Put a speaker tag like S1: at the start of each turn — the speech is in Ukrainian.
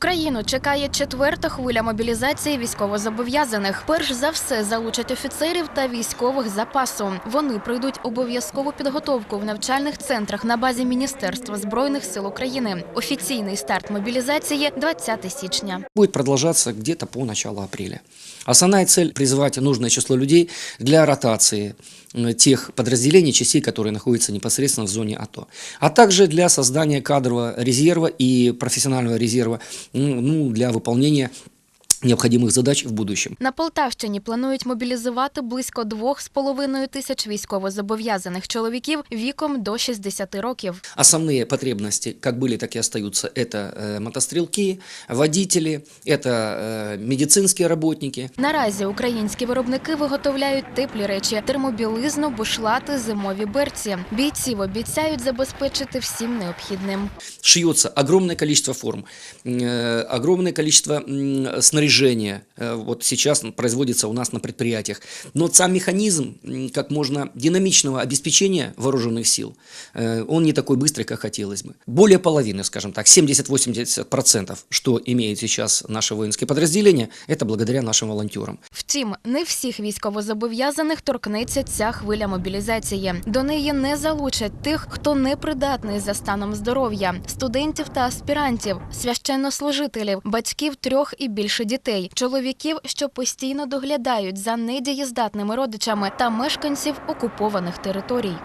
S1: Країну чекає четверта хвиля мобілізації військовозобов'язаних. Перш за все залучать офіцерів та військових запасу. Вони пройдуть обов'язкову підготовку в навчальних центрах на базі Міністерства збройних сил України. Офіційний старт мобілізації 20 січня.
S2: будет продолжаться где-то по началу апреля. Основная цель – призывать нужное число людей для ротации э, тех подразделений, частей, которые находятся непосредственно в зоне АТО, а также для создания кадрового резерва и профессионального резерва м, ну, для выполнения необходимых задач в будущем.
S1: На Полтавщині планують мобілізувати близько двох з половиною тисяч військовозобов'язаних чоловіків віком до 60 років.
S2: Основные потребности, как были, так и остаются, это э, мотострелки, водители, это э, медицинские работники,
S1: Наразі українські виробники виготовляють теплі речі, термобілизну, бушлати, зимові берці. Бійців обіцяють забезпечити всім необхідним.
S2: шьется огромное количество форм, э, огромное количество м, снаряжения. э, Вот сейчас производится у нас на предприятиях. Но сам механизм как можно динамичного обеспечения вооруженных сил, э, он не такой быстрый, как хотелось бы. Более половины, скажем так, 70-80%, что имеют сейчас наши воинские подразделения, это благодаря нашим волонтерам.
S1: Втім, не всіх військовозобов'язаних торкнеться ця хвиля мобілізації. До неї не залучать тих, хто не придатний за станом здоров'я, студентів та аспірантів, священнослужителів, батьків трьох і більше дітей, чоловіків, що постійно доглядають за недієздатними родичами та мешканців окупованих територій.